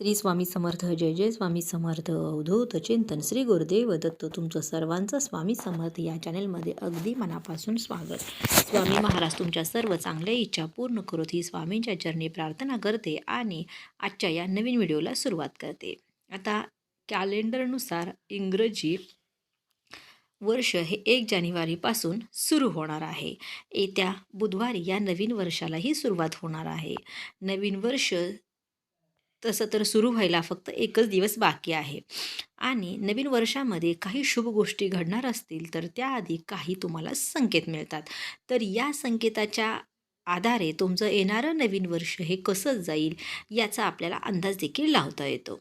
श्री स्वामी समर्थ जय जय स्वामी समर्थ अवधूत चिंतन श्री गुरुदेव दत्त तुमचं सर्वांचं स्वामी समर्थ या चॅनलमध्ये अगदी मनापासून स्वागत. स्वामी महाराज तुमच्या सर्व चांगल्या इच्छा पूर्ण करोत ही स्वामींच्या चरणी प्रार्थना करते आणि आजच्या या नवीन व्हिडिओला सुरुवात करते. आता कॅलेंडरनुसार इंग्रजी वर्ष हे एक जानेवारीपासून सुरू होणार आहे. येत्या बुधवारी या नवीन वर्षालाही सुरुवात होणार आहे. नवीन वर्ष तसं तर सुरू व्हायला फक्त एकच दिवस बाकी आहे. आणि नवीन वर्षामध्ये काही शुभ गोष्टी घडणार असतील तर त्याआधी काही तुम्हाला संकेत मिळतात. तर या संकेताच्या आधारे तुमचं येणारं नवीन वर्ष हे कसं जाईल याचा आपल्याला अंदाज देखील लावता येतो.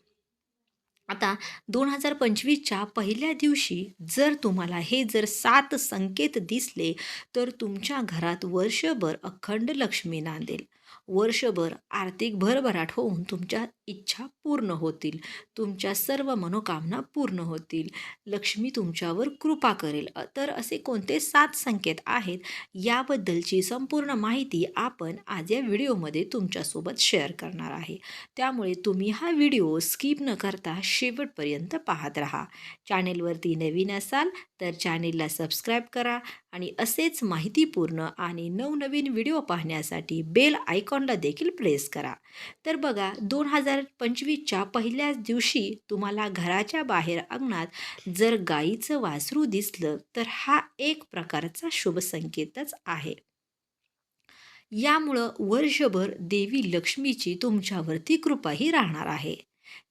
आता दोन हजार पंचवीसच्या पहिल्या दिवशी जर तुम्हाला हे जर सात संकेत दिसले तर तुमच्या घरात वर्षभर अखंड लक्ष्मी नांदेल. वर्षभर आर्थिक भरभराट होऊन तुमच्या इच्छा पूर्ण होतील. तुमच्या सर्व मनोकामना पूर्ण होतील. लक्ष्मी तुमच्यावर कृपा करेल. तर असे कोणते सात संकेत आहेत? याबद्दलची संपूर्ण माहिती आपण आज या व्हिडिओमध्ये तुमच्यासोबत शेअर करणार आहे. त्यामुळे तुम्ही हा व्हिडिओ स्किप न करता शेवटपर्यंत पाहत राहा. चॅनेलवरती नवीन असाल तर चॅनेलला सबस्क्राईब करा. आणि असेच माहितीपूर्ण आणि नवनवीन व्हिडिओ पाहण्यासाठी बेल आयकॉनला देखील प्रेस करा. तर बघा दोन हजार पंचवीसच्या पहिल्याच दिवशी तुम्हाला घराच्या बाहेर अंगणात जर गाईचं वासरू दिसलं तर हा एक प्रकारचा शुभ संकेतच आहे. यामुळं वर्षभर देवी लक्ष्मीची तुमच्यावरती कृपाही राहणार आहे.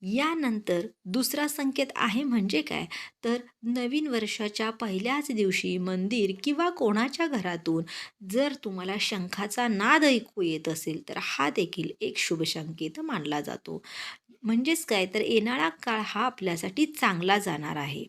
यानंतर दुसरा संकेत आहे म्हणजे काय? तर नवीन वर्षाच्या पहिल्याच दिवशी मंदिर किंवा कोणाच्या घरातून जर तुम्हाला शंखाचा नाद ऐकू येत असेल तर हा देखील एक शुभ संकेत मानला जातो. म्हणजेच काय? तर येणारा काळ हा आपल्यासाठी चांगला जाणार आहे.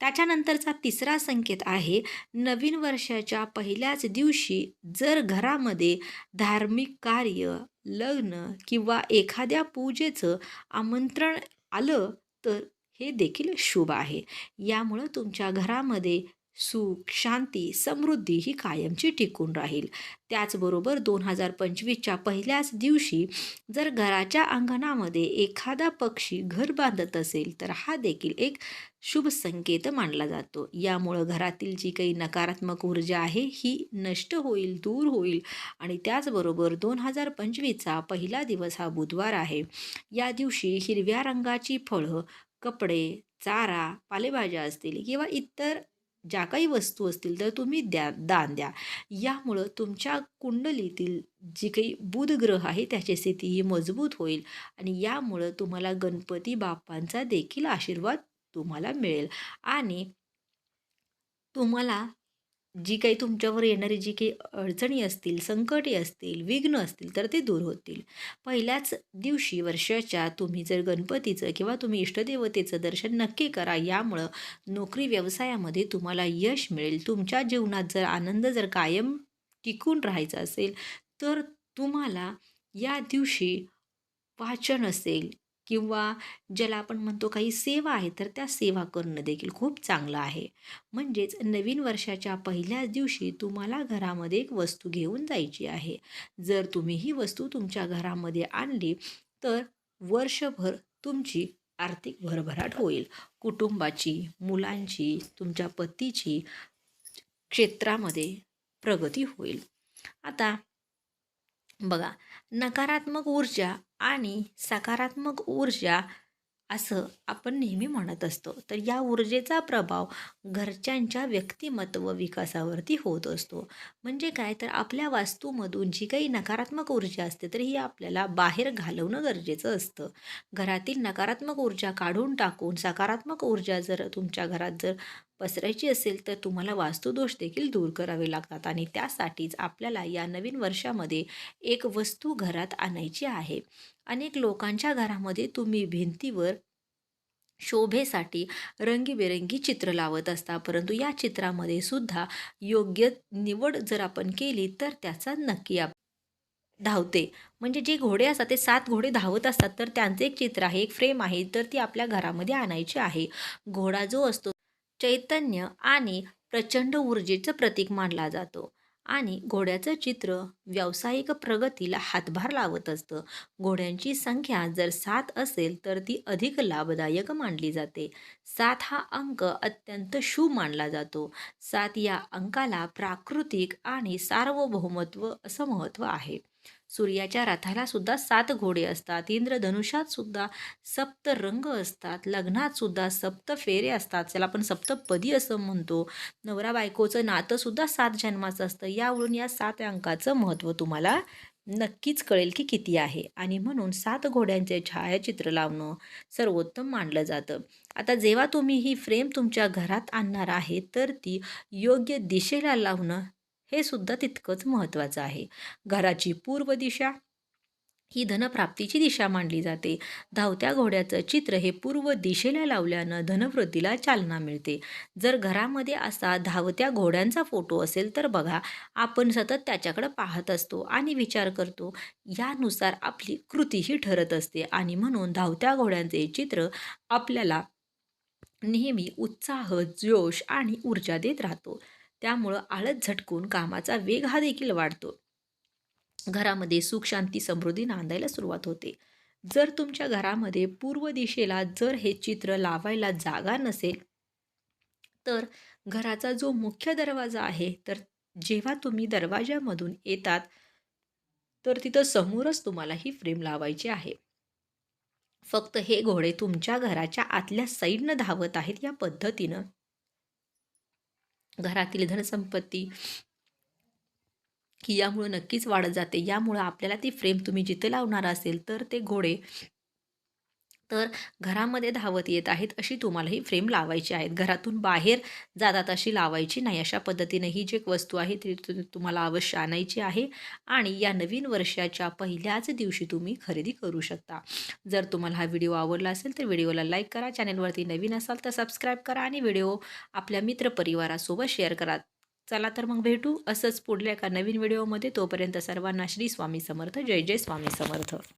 त्याच्यानंतरचा तिसरा संकेत आहे नवीन वर्षाच्या पहिल्याच दिवशी जर घरामध्ये धार्मिक कार्य लग्न किंवा एखाद्या पूजेचं आमंत्रण आलं तर हे देखील शुभ आहे. यामुळं तुमच्या घरामध्ये सुख शांती समृद्धी ही कायमची टिकून राहील. त्याचबरोबर दोन हजार पंचवीसच्या पहिल्याच दिवशी जर घराच्या अंगणामध्ये एखादा पक्षी घर बांधत असेल तर हा देखील एक शुभ संकेत मानला जातो. यामुळं घरातील जी काही नकारात्मक ऊर्जा आहे ही नष्ट होईल दूर होईल. आणि त्याचबरोबर दोन हजार पंचवीसचा पहिला दिवस हा बुधवार आहे. या दिवशी हिरव्या रंगाची फळं कपडे चारा पालेभाज्या असतील किंवा इतर ज्या काही वस्तू असतील तर तुम्ही द्या दान द्या. यामुळं तुमच्या कुंडलीतील जी काही बुध ग्रह आहे त्याची स्थिती ही मजबूत होईल आणि यामुळं तुम्हाला गणपती बाप्पांचा देखील आशीर्वाद तुम्हाला मिळेल. आणि तुम्हाला जी काही तुमच्यावर येणारी जी काही अडचणी असतील संकटे असतील विघ्न असतील तर ते दूर होतील. पहिल्याच दिवशी वर्षाच्या तुम्ही जर गणपतीचं किंवा तुम्ही इष्टदेवतेचं दर्शन नक्की करा यामुळं नोकरी व्यवसायामध्ये तुम्हाला यश मिळेल. तुमच्या जीवनात जर आनंद जर कायम टिकून राहायचा असेल तर तुम्हाला या दिवशी वाचन असेल किंवा ज्याला आपण म्हणतो काही सेवा आहे तर त्या सेवा करणं देखील खूप चांगलं आहे. म्हणजेच नवीन वर्षाच्या पहिल्याच दिवशी तुम्हाला घरामध्ये एक वस्तू घेऊन जायची आहे. जर तुम्ही ही वस्तू तुमच्या घरामध्ये आणली तर वर्षभर तुमची आर्थिक भरभराट होईल. कुटुंबाची मुलांची तुमच्या पतीची क्षेत्रामध्ये प्रगती होईल. आता बघा नकारात्मक ऊर्जा आणि सकारात्मक ऊर्जा असं आपण नेहमी म्हणत असतो. तर या ऊर्जेचा प्रभाव घरच्यांच्या व्यक्तिमत्व विकासावरती होत असतो. म्हणजे काय? तर आपल्या वास्तूमधून जी काही नकारात्मक ऊर्जा असते तर ही आपल्याला बाहेर घालवणं गरजेचं असतं. घरातील नकारात्मक ऊर्जा काढून टाकून सकारात्मक ऊर्जा जर तुमच्या घरात जर पसरायची असेल तर तुम्हाला वास्तुदोष देखील दूर करावे लागतात आणि त्यासाठीच आपल्याला या नवीन वर्षामध्ये एक वस्तू घरात आणायची आहे. अनेक लोकांच्या घरामध्ये तुम्ही भिंतीवर शोभेसाठी रंगीबेरंगी चित्र लावत असता परंतु या चित्रामध्ये सुद्धा योग्य निवड जर आपण केली तर त्याचा नक्की आप धावते. म्हणजे जे घोडे असतात ते सात घोडे धावत असतात तर त्यांचं एक चित्र आहे एक फ्रेम आहे तर ती आपल्या घरामध्ये आणायची आहे. घोडा जो असतो चैतन्य आणि प्रचंड ऊर्जेचं प्रतीक मानला जातो. आणि घोड्याचं चित्र व्यावसायिक प्रगतीला हातभार लावत असतं. घोड्यांची संख्या जर सात असेल तर ती अधिक लाभदायक मानली जाते. सात हा अंक अत्यंत शुभ मानला जातो. सात या अंकाला प्राकृतिक आणि सार्वभौमत्व असं महत्त्व आहे. सूर्याच्या रथाला सुद्धा सात घोडे असतात. इंद्रधनुष्यात सुद्धा सप्त रंग असतात. लग्नात सुद्धा सप्त फेरे असतात. त्याला आपण सप्तपदी असं म्हणतो. नवरा बायकोचं नातं सुद्धा सात जन्माचं असतं. यावरून या सात अंकाचं महत्त्व तुम्हाला नक्कीच कळेल की किती आहे. आणि म्हणून सात घोड्यांचे छायाचित्र लावणं सर्वोत्तम मानलं जातं. आता जेव्हा तुम्ही ही फ्रेम तुमच्या घरात आणणार आहे तर ती योग्य दिशेला लावणं हे सुद्धा तितकंच महत्त्वाचं आहे. घराची पूर्व दिशा ही धनप्राप्तीची दिशा मानली जाते. धावत्या घोड्याचं चित्र हे पूर्व दिशेला लावल्यानं धनवृद्धीला चालना मिळते. जर घरामध्ये असा धावत्या घोड्यांचा फोटो असेल तर बघा आपण सतत त्याच्याकडं पाहत असतो आणि विचार करतो यानुसार आपली कृतीही ठरत असते आणि म्हणून धावत्या घोड्यांचे चित्र आपल्याला नेहमी उत्साह जोश आणि ऊर्जा देत राहतो. त्यामुळं आळत झटकून कामाचा वेग हा देखील वाढतो. घरामध्ये सुख शांती समृद्धी नांदायला सुरुवात होते. जर तुमच्या घरामध्ये पूर्व दिशेला जर हे चित्र लावायला जागा नसेल तर घराचा जो मुख्य दरवाजा आहे तर जेव्हा तुम्ही दरवाजामधून येतात तर तिथं समोरच तुम्हाला ही फ्रेम लावायची आहे. फक्त हे घोडे तुमच्या घराच्या आतल्या साईडनं धावत आहेत या पद्धतीनं. घरातील धनसंपत्ती की यामुळं नक्कीच वाढत जाते. यामुळं आपल्याला ती फ्रेम तुम्ही जिथे लावणार असेल तर ते घोडे तर घरामध्ये धावत येत आहेत अशी तुम्हाला ही फ्रेम लावायची आहेत. घरातून बाहेर जातात अशी लावायची नाही. अशा पद्धतीने ही जी एक वस्तू आहे ती तुम्हाला अवश्य आणायची आहे आणि या नवीन वर्षाच्या पहिल्याच दिवशी तुम्ही खरेदी करू शकता. जर तुम्हाला हा व्हिडिओ आवडला असेल तर व्हिडिओला लाईक करा चॅनलवरती नवीन असाल तर सबस्क्राईब करा आणि व्हिडिओ आपल्या मित्रपरिवारासोबत शेअर करा. चला तर मग भेटू असंच पुढल्या एका नवीन व्हिडिओमध्ये. तोपर्यंत सर्वांना श्री स्वामी समर्थ. जय जय स्वामी समर्थ.